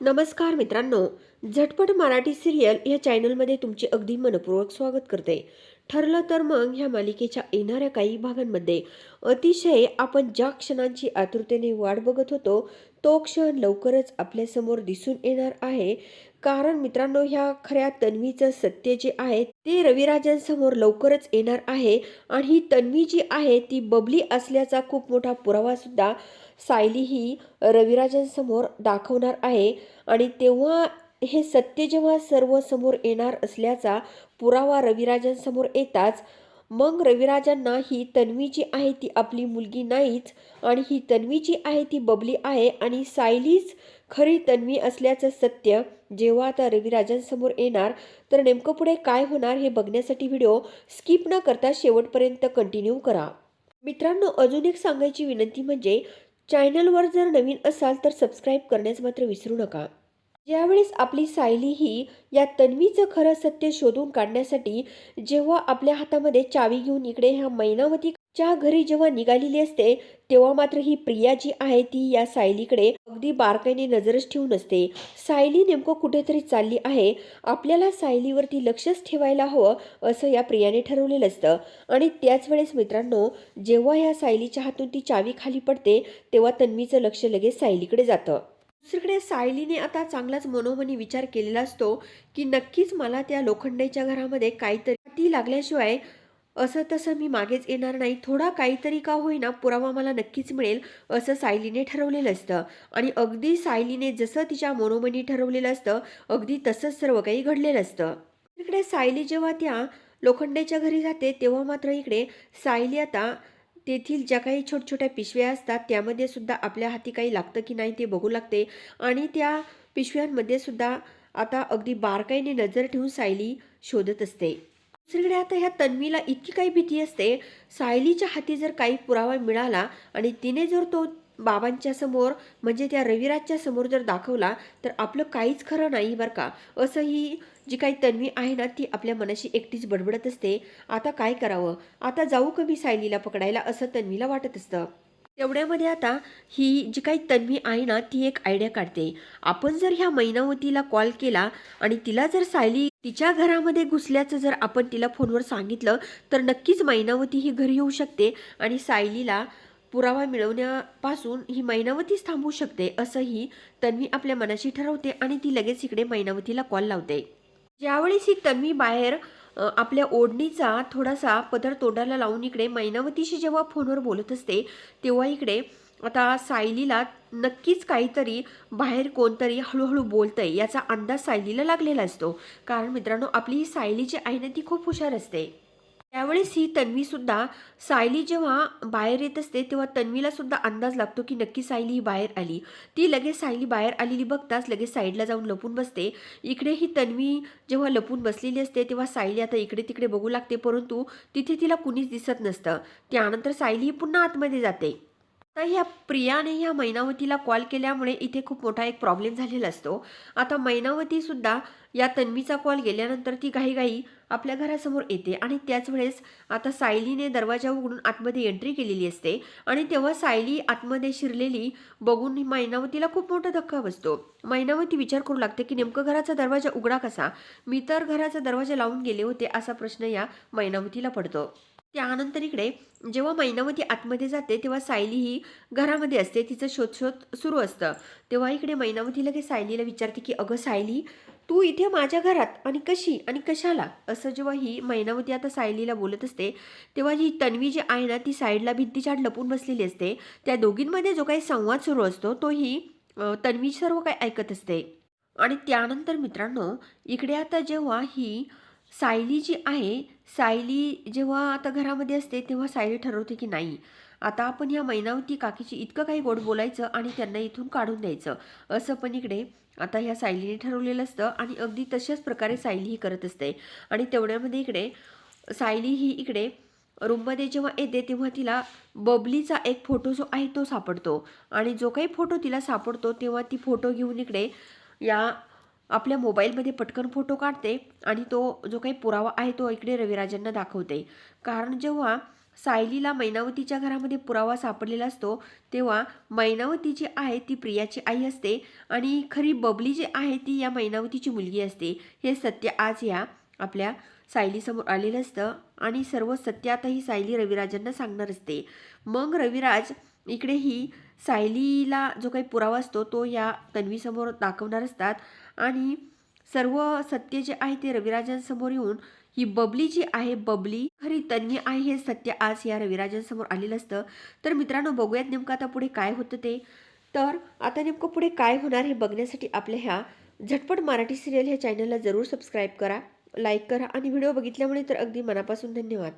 नमस्कार मित्रांनो झटपट मराठी सिरियल या चॅनलमध्ये तुमचे अगदी मनपूर्वक स्वागत करते. ठरलं तर मग ह्या मालिकेच्या येणाऱ्या काही भागांमध्ये अतिशय आपण ज्या क्षणांची आतुरतेने वाट बघत होतो तो क्षण लवकरच आपल्यासमोर दिसून येणार आहे. कारण मित्रांनो ह्या खऱ्या तन्वीचं सत्य जे आहे ते रविराजांसमोर लवकरच येणार आहे आणि ही तन्वी जी आहे ती बबली असल्याचा खूप मोठा पुरावा सुद्धा सायली ही रविराजांसमोर दाखवणार आहे. आणि तेव्हा हे सत्य जेव्हा सर्व समोर येणार असल्याचा पुरावा रविराजांसमोर येताच मग रविराजांना ही तन्वी जी आहे ती आपली मुलगी नाहीच आणि ही तन्वी जी आहे ती बबली आहे आणि सायलीच खरी तन्वी असल्याचं सत्य जेव्हा आता रविराजांसमोर येणार तर नेमकं पुढे काय होणार हे बघण्यासाठी व्हिडिओ स्किप न करता शेवटपर्यंत कंटिन्यू करा. मित्रांनो अजून एक सांगायची विनंती म्हणजे चॅनलवर जर नवीन असाल तर सबस्क्राईब करण्यास मात्र विसरू नका. ज्यावेळेस आपली सायली ही या तन्वीचं खरं सत्य शोधून काढण्यासाठी जेव्हा आपल्या हातामध्ये चावी घेऊन इकडे ह्या मैनावतीच्या घरी जेव्हा निघालेली असते तेव्हा मात्र ही प्रिया जी आहे ती या सायलीकडे अगदी बारकाईने नजरच ठेवून असते. सायली नेमकं कुठेतरी चालली आहे. आपल्याला सायलीवरती लक्षच ठेवायला हवं असं या प्रियाने ठरवलेलं असतं. आणि त्याच वेळेस मित्रांनो जेव्हा या सायलीच्या हातून ती चावी खाली पडते तेव्हा तन्वीचं लक्ष लगेच सायलीकडे जातं. दुसरीकडे सायलीने आता चांगलाच मनोमनी विचार केलेला असतो की नक्कीच मला त्या लोखंडेच्या घरामध्ये काहीतरी ती लागल्याशिवाय असं तसं मी मागेच येणार नाही. थोडा काहीतरी का होईना पुरावा मला नक्कीच मिळेल असं सायलीने ठरवलेलं असतं. आणि अगदी सायलीने जसं तिच्या मनोमनी ठरवलेलं असतं अगदी तसंच सर्व काही घडलेलं असतं. इकडे सायली जेव्हा त्या लोखंडेच्या घरी जाते तेव्हा मात्र इकडे सायली आता तेथील ज्या काही छोट छोट्या पिशव्या असतात त्यामध्ये सुद्धा आपल्या हाती काही लागतं की नाही ते बघू लागते. आणि त्या पिशव्यांमध्ये सुद्धा आता अगदी बारकाईने नजर ठेवून सायली शोधत असते. दुसरीकडे आता ह्या तन्वीला इतकी काही भीती असते. सायलीच्या हाती जर काही पुरावा मिळाला आणि तिने जर तो बाबांच्या समोर म्हणजे त्या रविराजच्या समोर जर दाखवला तर आपलं काहीच खरं नाही बरं का. असं ही जी काही तन्वी आहे ना ती आपल्या मनाशी एकटीच बडबडत असते. आता काय करावं? आता जाऊ कमी सायलीला पकडायला असं तन्वीला वाटत असतं. तेवढ्यामध्ये आता ही जी काही तन्वी आहे ना ती एक आयडिया काढते. आपण जर ह्या मैनावतीला कॉल केला आणि तिला जर सायली तिच्या घरामध्ये घुसल्याचं जर आपण तिला फोनवर सांगितलं तर नक्कीच मैनावती ही घरी येऊ शकते आणि सायलीला पुरावा मिळवण्यापासून ही मैनावतीच थांबू शकते असंही तन्वी आपल्या मनाशी ठरवते आणि ती लगेच इकडे मैनावतीला कॉल लावते. ज्यावेळेस ही तन्वी बाहेर आपल्या ओढणीचा थोडासा पदर तोंडाला लावून इकडे मैनावतीशी जेव्हा फोनवर बोलत असते तेव्हा इकडे आता सायलीला नक्कीच काहीतरी बाहेर कोणतरी हळूहळू बोलतंय याचा अंदाज सायलीला लागलेला असतो. कारण मित्रांनो आपली ही सायली जी आहे ना ती खूप हुशार असते. त्यावेळेस ही तन्वीसुद्धा सायली जेव्हा बाहेर येत असते तेव्हा तन्वीला सुद्धा अंदाज लागतो की नक्की सायली ही बाहेर आली. ती लगेच सायली बाहेर आलेली बघताच लगेच साईडला जाऊन लपून बसते. इकडे ही तन्वी जेव्हा लपून बसलेली असते तेव्हा सायली आता इकडे तिकडे बघू लागते परंतु तिथे तिला कुणीच दिसत नसतं. त्यानंतर सायली ही पुन्हा आतमध्ये जाते. आता ह्या प्रियाने ह्या मैनावतीला कॉल केल्यामुळे इथे खूप मोठा एक प्रॉब्लेम झालेला असतो. आता मैनावतीसुद्धा या तन्वीचा कॉल गेल्यानंतर ती घाईघाई आपल्या घरासमोर येते आणि त्याच वेळेस आता सायलीने दरवाजा उघडून आतमध्ये एंट्री केलेली असते आणि तेव्हा सायली आतमध्ये शिरलेली बघून मैनावतीला खूप मोठा धक्का बसतो. मैनावती विचार करू लागते की नेमकं घराचा दरवाजा उघडा कसा? मी तर घराचा दरवाजा लावून गेले होते असा प्रश्न या मैनावतीला पडतो. त्यानंतर इकडे जेव्हा मैनावती आतमध्ये जाते तेव्हा सायली ही घरामध्ये असते. तिचं शोधशोध सुरू असतं. तेव्हा इकडे मैनावती लगेच सायलीला विचारते की अगं सायली तू इथे माझ्या घरात? आणि कशी? आणि कशाला? असं जेव्हा ही मैनावती आता सायलीला बोलत असते तेव्हा ही तन्वी जी आहे ना ती साईडला भिंतीच्या लपून बसलेली असते. त्या दोघींमध्ये जो काही संवाद सुरू असतो तो ही तन्वी सर्व काही ऐकत असते. आणि त्यानंतर मित्रांनो इकडे आता जेव्हा ही सायली जी आहे सायली जेव्हा आता घरामध्ये असते तेव्हा सायली ठरवते की नाही आता आपण ह्या मैनावती काकीची इतकं काही गोड बोलायचं आणि त्यांना इथून काढून द्यायचं असं पण इकडे आता ह्या सायलीने ठरवलेलं असतं आणि अगदी तशाच प्रकारे सायली ही करत असते. आणि तेवढ्यामध्ये इकडे सायली ही इकडे रूममध्ये जेव्हा येते तेव्हा तिला बबलीचा एक फोटो जो आहे तो सापडतो. आणि जो काही फोटो तिला सापडतो तेव्हा ती फोटो घेऊन इकडे या आपल्या मोबाईलमध्ये पटकन फोटो काढते आणि तो जो काही पुरावा आहे तो इकडे रविराजांना दाखवते. कारण जेव्हा सायलीला मैनावतीच्या घरामध्ये पुरावा सापडलेला असतो तेव्हा मैनावती जी आहे ती प्रियाची आई असते आणि खरी बबली जी आहे ती या मैनावतीची मुलगी असते. हे सत्य आज या आपल्या सायलीसमोर आलेलं असतं आणि सर्व सत्य आता ही सायली रविराजांना सांगणार असते. मग रविराज इकडे ही सायलीला जो काही पुरावा असतो तो या तन्वीसमोर दाखवणार असतात. आणि सर्व सत्य जे आहे ते रविराजांसमोर येऊन ही बबली जी आहे बबली खरी तन्य आहे हे सत्य आज या रविराजांसमोर आलेलं असतं. तर मित्रांनो बघूयात नेमकं आता पुढे काय होतं ते. तर आता नेमकं पुढे काय होणार हे बघण्यासाठी आपल्या ह्या झटपट मराठी सिरियल ह्या चॅनलला जरूर सबस्क्राईब करा लाईक करा आणि व्हिडिओ बघितल्यामुळे तर अगदी मनापासून धन्यवाद.